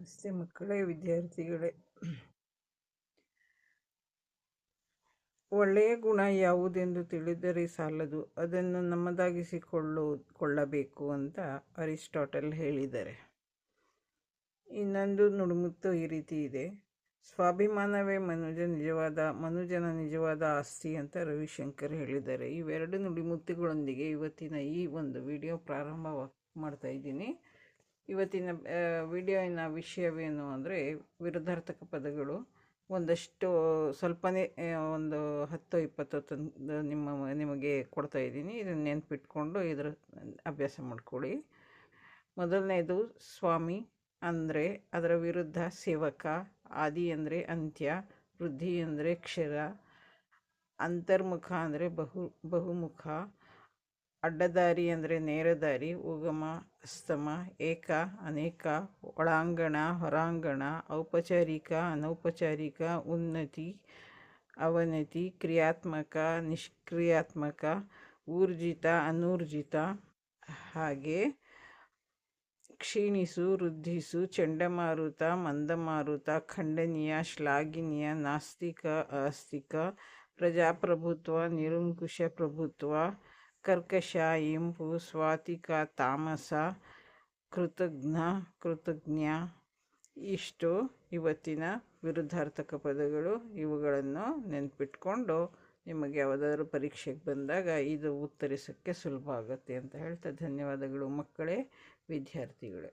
ನಮಸ್ತೆ ಮಕ್ಕಳೇ, ವಿದ್ಯಾರ್ಥಿಗಳೇ. ಒಳ್ಳೆಯ ಗುಣ ಯಾವುದೆಂದು ತಿಳಿದರೆ ಸಾಲದು. ಅದನ್ನು ನಮ್ಮದಾಗಿಸಿಕೊಳ್ಳು ಕೊಳ್ಳಬೇಕು ಅಂತ ಅರಿಸ್ಟಾಟಲ್ ಹೇಳಿದ್ದಾರೆ. ಇನ್ನೊಂದು ನುಡಿಮುತ್ತು ಈ ರೀತಿ ಇದೆ. ಸ್ವಾಭಿಮಾನವೇ ಮನುಜ ನಿಜವಾದ, ಮನುಜನ ನಿಜವಾದ ಆಸ್ತಿ ಅಂತ ರವಿಶಂಕರ್ ಹೇಳಿದ್ದಾರೆ. ಇವೆರಡು ನುಡಿಮುತ್ತುಗಳೊಂದಿಗೆ ಇವತ್ತಿನ ಈ ಒಂದು ವಿಡಿಯೋ ಪ್ರಾರಂಭ ಮಾಡ್ತಾ ಇದ್ದೀನಿ. ಇವತ್ತಿನ ವಿಡಿಯೋವಿನ ವಿಷಯವೇನು ಅಂದರೆ ವಿರುದ್ಧಾರ್ಥಕ ಪದಗಳು ಒಂದಷ್ಟು ಸ್ವಲ್ಪನೇ ಒಂದು ಹತ್ತು ಇಪ್ಪತ್ತು ತಂದು ನಿಮ್ಮ, ನಿಮಗೆ ಕೊಡ್ತಾ ಇದ್ದೀನಿ. ಇದನ್ನು ನೆನ್ಪಿಟ್ಕೊಂಡು ಇದರ, ಅಭ್ಯಾಸ ಮಾಡ್ಕೊಳ್ಳಿ. ಮೊದಲನೇದು ಸ್ವಾಮಿ ಅಂದರೆ ಅದರ ವಿರುದ್ಧ ಸೇವಕ, ಆದಿ ಅಂದರೆ ಅಂತ್ಯ, ವೃದ್ಧಿ ಅಂದರೆ ಕ್ಷರ, ಅಂತರ್ಮುಖ ಅಂದರೆ ಬಹು, ಬಹುಮುಖ ಅಡ್ಡದಾರಿ ಅಂದರೆ ನೇರದಾರಿ, ಉಗಮ, ಅಸ್ತಮ, ಏಕ, ಅನೇಕ, ಒಳಾಂಗಣ, ಹೊರಾಂಗಣ, ಔಪಚಾರಿಕ, ಅನೌಪಚಾರಿಕ, ಉನ್ನತಿ, ಅವನತಿ, ಕ್ರಿಯಾತ್ಮಕ, ನಿಷ್ಕ್ರಿಯಾತ್ಮಕ, ಊರ್ಜಿತ, ಅನೂರ್ಜಿತ ಹಾಗೆ ಕ್ಷೀಣಿಸು, ವೃದ್ಧಿಸು, ಚಂಡಮಾರುತ, ಮಂದಮಾರುತ, ಖಂಡನೀಯ, ಶ್ಲಾಘಿನೀಯ, ನಾಸ್ತಿಕ ಆಸ್ತಿಕ ಪ್ರಜಾಪ್ರಭುತ್ವ, ನಿರಂಕುಶ ಪ್ರಭುತ್ವ ಕರ್ಕಶ ಇಂಪು ಸ್ವಾತಿಕ ತಾಮಸ ಕೃತಜ್ಞ ಕೃತಜ್ಞ. ಇಷ್ಟು ಇವತ್ತಿನ ವಿರುದ್ಧಾರ್ಥಕ ಪದಗಳು. ಇವುಗಳನ್ನು ನೆನ್ಪಿಟ್ಕೊಂಡು ನಿಮಗೆ ಯಾವುದಾದ್ರೂ ಪರೀಕ್ಷೆಗೆ ಬಂದಾಗ ಇದು ಉತ್ತರಿಸೋಕ್ಕೆ ಸುಲಭ ಆಗುತ್ತೆ ಅಂತ ಹೇಳ್ತಾ ಧನ್ಯವಾದಗಳು ಮಕ್ಕಳೇ, ವಿದ್ಯಾರ್ಥಿಗಳೇ.